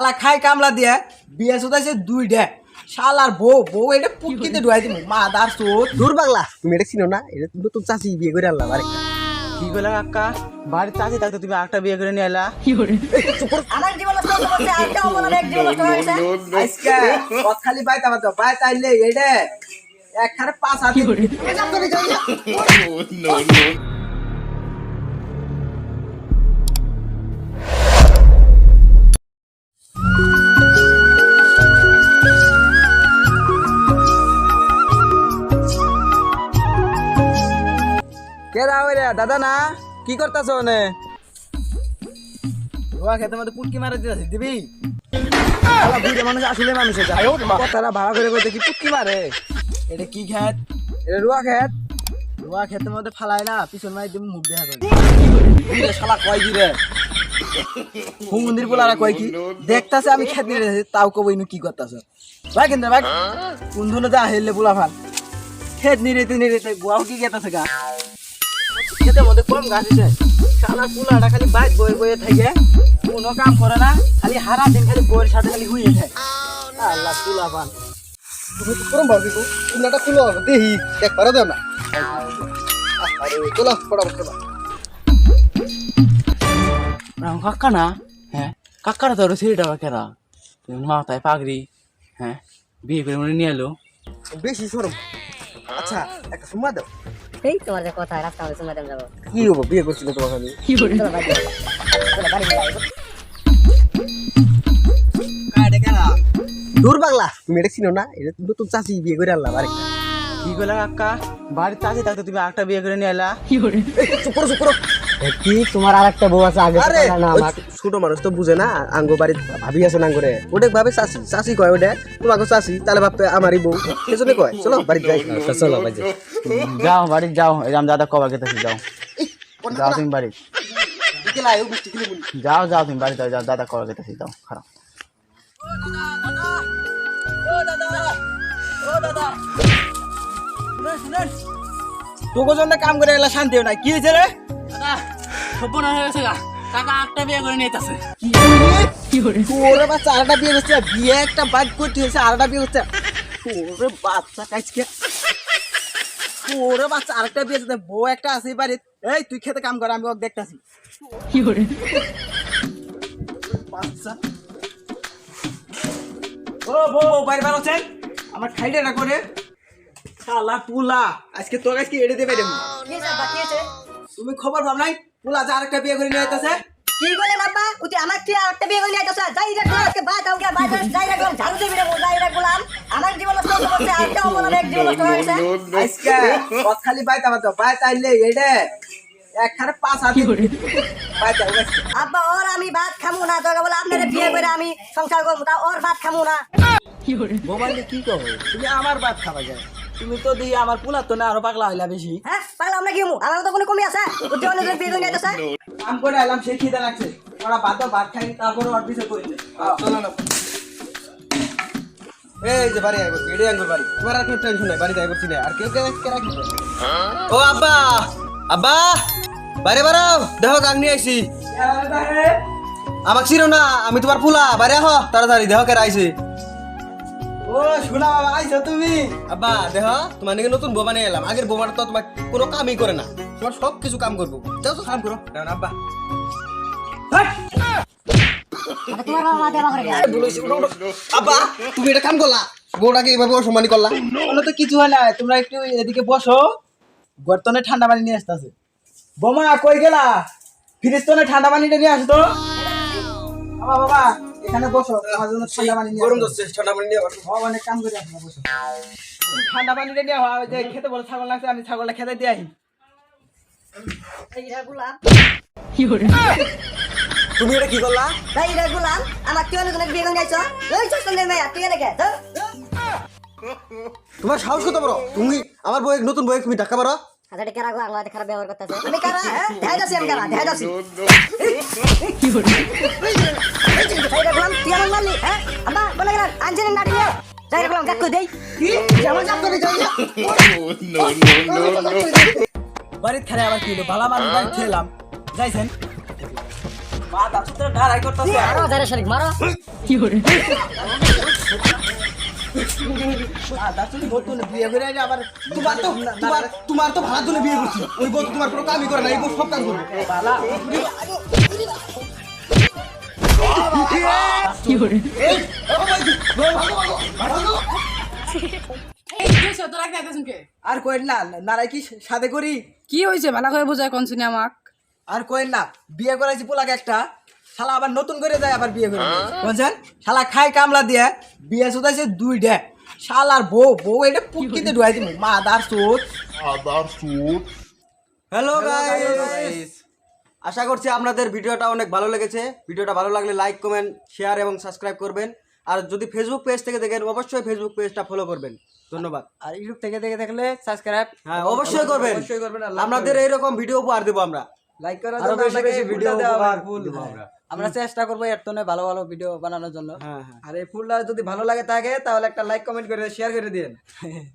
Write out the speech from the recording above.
শালা খাই কামলা দিয়ে বিয়ে শুধাইছে দুইটা। শালার বউ বউ এটা পুটকিতে ঢুয়াই দিব মা দার সোত দূর বাংলা তুমি এটা চিনো না? এটা তুমি নতুন চাষি বিয়ে করে আনলাম আরে কি বলে কাকা? বাড়ির চাষি থাকতে তুমি একটা বিয়ে করে নিয়ে এলা আমার জীবন আজকে আমার এক জীবন নষ্ট আজকে কত খালি বাইতে আমার তো বাইতে আইলে এটা একখানে পাঁচ হাতে কে রাও রে? দাদা না? কি করতেছ নে রোয়া খেতে পুটকি মারা দিবি? মানুষ আসলে মানুষ ভাড়া করে কি পুকি মারে? এটা কি খেত? এটা রুয়া খেত। রোয়া খেতে মধ্যে না পিছন মাই দিবি মুখ দেখা যাবে শালা কয় কি রে? হুমন্দির বলারা কয় কি? দেখতাছে আমি খেত নিয়ে তাও কব ইনু কি করতাছ। ভাই কিন্তু ভাই কোন ধরনের যা হেললে বলা ফান খেত নিয়ে রেতে নিয়ে বুয়াও কি গেতাছে গা? খেতের মধ্যে কম গাছ আছে। শালা কুলাটা খালি বাইক বয়ে বয়ে থাকে। কোনো কাম করে না খালি হারা দিন খালি বইয়ের সাথে খালি হুইয়ে থাকে। আল্লাহ কুলা পান তুমি তো করম ভাবি গো উন্নাটা খুলো দেখি একবার দাও না। আরে চলো রাম কাকা না? হ্যাঁ। কাকারা তোর ছেলেটা বা কেরা? মাথায় পাগড়ি হ্যাঁ বিয়ে করে মনে নিয়ে এলো। বেশি সরম আচ্ছা একটা সময় দাও। এই তোমার যে কথা রাস্তা হবে দেন যাব। কি হব বিয়ে করছিল যাও। কাটে কেনা দূর বাংলা তুমি এটা চিনো না? এটা তুমি নতুন চাষি বিয়ে করে আনলাম আরে। কি করলে কাকা? বাড়ির চাষি থাকতে তুমি একটা বিয়ে করে নিয়ে এলা চুপ করো চুপ করো। কি? তোমার আর একটা বউ আছে আগে আরে ওই ছোট মানুষ তো বুঝে না আঙ্গো বাড়ির ভাবি আছে নাঙ্গরে ওটা ভাবে চাষি চাষি কয় ওটা তোমাকে চাষি তাহলে ভাববে আমারই বউ। সেজন্য কয় চলো বাড়িতে যাই। চলো বাড়ি যাও বাড়ি যাও আমি দাদা কবার গেতেছি যাও। যাও তুমি বাড়ি যাও যাও তুমি বাড়ি যাও যাও দাদা কবার গেতেছি যাও খারাপ। তোকে জন্য কাম করে এলা শান্তি না কি হয়েছে রে? সপন হয়ে গেছে কাকা একটা বিয়ে করে নিয়ে আছে ওরে বাচ্চা আরেকটা বিয়ে হচ্ছে। বিয়ে একটা বাইক করতে হয়েছে আরেকটা বিয়ে হচ্ছে। ওরে বাচ্চা কাজকে ওরে বাচ্চা আরেকটা বিয়ে হচ্ছে বউ একটা আছে বাড়িত এই তুই খেতে কাম করে আমি ওকে দেখতাছি। বাচ্চা। ও বউ বাইরে বার হচ্ছেন আমার খাইলে না করে শালা পুলা আজকে তোর আজকে এড়ে দেবে রে হয়েছে হয়েছে? তুমি খবর ভাব নাই? পুলা যে আরেকটা বিয়ে করে নিয়ে যেতেছে কি বলে বাবা উঠে আমার কি আর একটা বিয়ে করে নিয়ে যাচ্ছে যাই রে গোলাম আজকে বাদ দাও বাদ যাই রে গোলাম ঝাড়ু দিবি রে যাই রে গোলাম। আমার জীবন নষ্ট করছে আজকে আমার এক জীবন নষ্ট হয়ে গেছে। আজকে কত খালি বাইতে আমার তো বাইতে আইলে এডে একখানে পাঁচ হাতে আব্বা ওর আমি ভাত খামু না তোকে বলে আপনার বিয়ে করে আমি সংসার করব তা ওর ভাত খামু না। মোবাইলে কি কहो তুমি আমার বাদ খাবা যায়। তুমি তো দিয়ে আমার পুলা তো না আরও পাগলা হইলা বেশি। হ্যাঁ পাগলা আমরা কি হমু আমার তো কোনো কমি আছে? উঠে অনেক যাচ্ছে কাম করে আইলাম সে খিদে লাগছে। ওরা ভাত ভাত খাই তারপরে ওর পিছে করিতে চলো না। এই যে বাড়ি আইবো এডি আঙ্গুর বাড়ি। তোমার আর কোনো টেনশন নাই বাড়িতে আইবো চিনে। আর কেউ কেউ কে রাখি? ও আব্বা! আব্বা! বাইরে বাড়াও দেখো গাং নিয়ে আইছি। আমাকে চিনো না আমি তোমার পুলা। বাইরে আহ তাড়াতাড়ি দেহ কে আইছে ও শোনা বাবা আইছো তুমি? আব্বা দেহ তোমার নাকি নতুন বোমা নিয়ে এলাম। আগের বোমাটা তো তোমার কোনো কামই করে না। তোমার সব কিছু কাম করব। যাও তো কাম করো। না আব্বা। আব্বা তুমি এটা কাম করলা? বউটাকে এইভাবে অসম্মানি করলা? বলো তো কিছু হয় না। তোমরা একটু এদিকে বসো। গর্তনে ঠান্ডা পানি নিয়ে আসতেছে। বোমা কই গেলা? ফ্রিজতনে ঠান্ডা পানিটা নিয়ে আসতো বাবা বাবা। এখানে বসো আমার জন্য ঠান্ডা পানি নিয়ে গরম। ঠান্ডা পানি নিয়ে বসো। বাবা অনেক কাম করে আসো বসো। ঠান্ডা পানিটা নিয়ে হয় যে খেতে বলে ছাগল লাগছে আমি ছাগলটা খেতে দিয়ে আসি। এই রে গোলাম। তুমি এটা কি করলা? এই রে গোলাম আমার কি অনেক বিয়ে করে নিয়েছ ওই চোখ মেয়ে তুই রেখে তোমার সাহস কত বড়? তুমি আমার বই নতুন বই তুমি ধাক্কা মারো। হাজার টাকা রাখব আমার খারাপ ব্যবহার করতেছে? আমি কারা হ্যাঁ? দেখা যাচ্ছি আমি কারা? দেখা যাচ্ছি এই রে গোলাম তুই আমার মারলি হ্যাঁ? আম্মা বলে গেলাম আনছেন নাটি নিয়ে যাই রে কাকু দেই। কি? যেমন চাপ করে যাই। বাড়ির খেলে আবার কি হলো? ভালো মানুষ বাড়ি খেলাম। যাইছেন? করতেছে। মারো যারে সুতরা নতুন বিয়ে করে আবার তোমার তো তোমার তোমার তো ভাড়া জন্য বিয়ে করছি ওই বউ তোমার কোনো কামই করে না এই বউ সব কাজ আর কইন না নারাই কি সাথে করি? কি হয়েছে ভালো করে বোঝায় কোন শুনি আমাক আর না বিয়ে করাইছি পোলাকে একটা। শালা আবার নতুন করে যায় আবার বিয়ে করে বুঝছেন? শালা খাই কামলা দিয়ে বিয়ে শুধাইছে দুই ডে শালার বউ বউ এটা পুটকিতে ঢুয়াই দিমু মা দার সুত। হ্যালো গাইস আশা করছি আপনাদের ভিডিওটা অনেক ভালো লেগেছে। ভিডিওটা ভালো লাগলে লাইক কমেন্ট শেয়ার এবং সাবস্ক্রাইব করবেন। আর যদি ফেসবুক পেজ থেকে দেখেন অবশ্যই ফেসবুক পেজটা ফলো করবেন। ধন্যবাদ। আর ইউটিউব থেকে দেখে দেখলে সাবস্ক্রাইব হ্যাঁ অবশ্যই করবেন। অবশ্যই করবেন আপনাদের এইরকম ভিডিও উপহার দেবো আমরা। লাইক করার জন্য আপনাকে ফুলটা দেওয়া ফুল হ্যাঁ। আমরা। চেষ্টা করব এর ভালো ভালো ভিডিও বানানোর জন্য হ্যাঁ হ্যাঁ আর এই ফুলটা যদি ভালো লাগে থাকে তাহলে একটা লাইক কমেন্ট করে শেয়ার করে দিন